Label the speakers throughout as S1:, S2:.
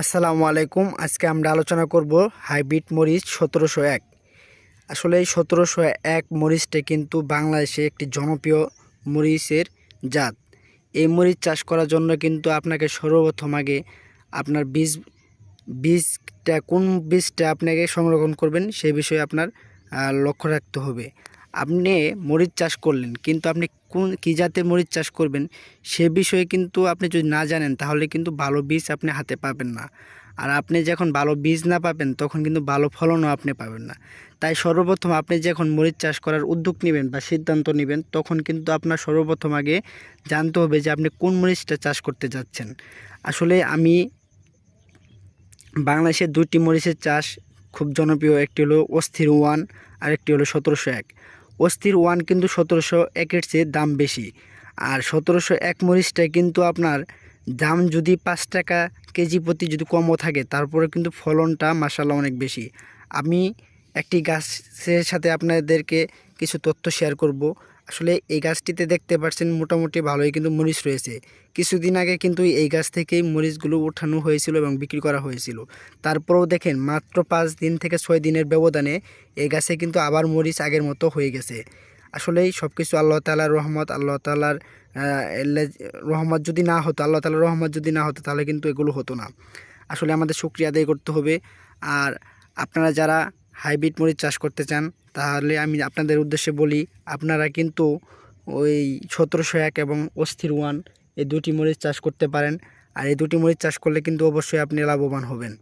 S1: আসসালামু আলাইকুম। আজকে আমরা আলোচনা করব হাইব্রিড মরিচ সতেরোশো এক। আসলে এই সতেরোশো এক মরিচটা কিন্তু বাংলাদেশে একটি জনপ্রিয় মরিচের জাত। এই মরিচ চাষ করার জন্য কিন্তু আপনাকে সর্বপ্রথম আগে আপনার বীজ, বীজটা, কোন বীজটা আপনাকে সংরক্ষণ করবেন সেই বিষয়ে আপনার লক্ষ্য রাখতে হবে। আপনি মরিচ চাষ করলেন, কিন্তু আপনি কোন কী জাতের মরিচ চাষ করবেন সে বিষয়ে কিন্তু আপনি যদি না জানেন, তাহলে কিন্তু ভালো বীজ আপনি হাতে পাবেন না। আর আপনি যখন ভালো বীজ না পাবেন, তখন কিন্তু ভালো ফলনও আপনি পাবেন না। তাই সর্বপ্রথম আপনি যখন মরিচ চাষ করার উদ্যোগ নেবেন বা সিদ্ধান্ত নেবেন, তখন কিন্তু আপনার সর্বপ্রথম আগে জানতে হবে যে আপনি কোন মরিচটা চাষ করতে যাচ্ছেন। আসলে আমি বাংলাদেশে দুইটি মরিচের চাষ খুব জনপ্রিয়, একটি হলো অস্থির ওয়ান আর একটি হলো সতেরোশো এক। অস্থির ওয়ান কিন্তু সতেরোশো একের চেয়ে দাম বেশি। আর সতেরোশো এক মরিচটায় কিন্তু আপনার দাম যদি পাঁচ টাকা কেজি প্রতি যদি কমও থাকে, তারপরে কিন্তু ফলনটা মাসাল্লাহ অনেক বেশি। আমি একটি গাছের সাথে আপনাদেরকে কিছু তথ্য শেয়ার করব। আসলে এই গাছটিতে দেখতে পাচ্ছেন মোটামুটি ভালোই কিন্তু মরিচ রয়েছে। কিছুদিন আগে কিন্তু এই গাছ থেকেই মরিচগুলো ওঠানো হয়েছিল এবং বিক্রি করা হয়েছিল। তারপরেও দেখেন মাত্র পাঁচ দিন থেকে ছয় দিনের ব্যবধানে এই গাছে কিন্তু আবার মরিচ আগের মতো হয়ে গেছে। আসলেই সব কিছু আল্লাহ তালার রহমত, আল্লাহ তালার রহমত যদি না হতো, আল্লাহ তালার রহমত যদি না হতো তাহলে কিন্তু এগুলো হতো না। আসলে আমাদের শুক্রিয়া আদায় করতে হবে। আর আপনারা যারা হাইব্রিড মরিচ চাষ করতে চান, তাহলে আমি আপনাদের উদ্দেশ্যে বলি, আপনারা কিন্তু ওই সতেরোশো এক এবং অস্থির ওয়ান এই দুটি মরিচ চাষ করতে পারেন। আর এই দুটি মরিচ চাষ করলে কিন্তু অবশ্যই আপনি লাভবান হবেন।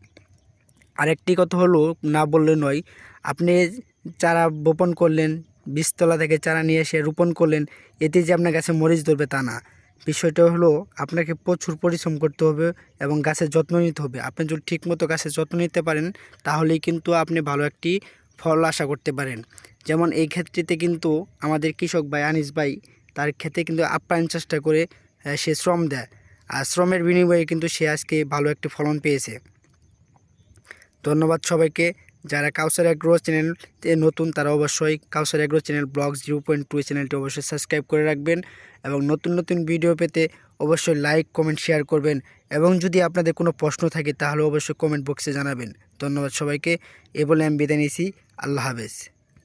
S1: আরেকটি কথা হলো, না বললে নয়, আপনি চারা বপন করলেন, বীজতলা থেকে চারা নিয়ে এসে রোপণ করলেন, এতে যে আপনার গাছে মরিচ ধরবে তা না। বিষয়টা হলো আপনাকে প্রচুর পরিশ্রম করতে হবে এবং গাছের যত্ন নিতে হবে। আপনি যদি ঠিকমতো গাছের যত্ন নিতে পারেন, তাহলেই কিন্তু আপনি ভালো একটি ফল আশা করতে পারেন। যেমন এই ক্ষেত্রেতে কিন্তু আমাদের কৃষক ভাই আনিস ভাই, তার ক্ষেত্রে কিন্তু আপ্যায়ন চেষ্টা করে সে শ্রম দেয়। আর শ্রমের বিনিময়ে কিন্তু সে আজকে ভালো একটি ফলন পেয়েছে। ধন্যবাদ সবাইকে। যারা কাউসার অ্যাগ্রো চ্যানেলতে নতুন, তারা অবশ্যই Kawsar agro channel blog zero point two চ্যানেলটি অবশ্যই সাবস্ক্রাইব করে রাখবেন এবং নতুন নতুন ভিডিও পেতে অবশ্যই লাইক কমেন্ট শেয়ার করবেন। এবং যদি আপনাদের কোনো প্রশ্ন থাকে, তাহলে অবশ্যই কমেন্ট বক্সে জানাবেন। ধন্যবাদ সবাইকে। এ বলে আমি বিদায় নিয়েছি। আল্লাহ হাফেজ।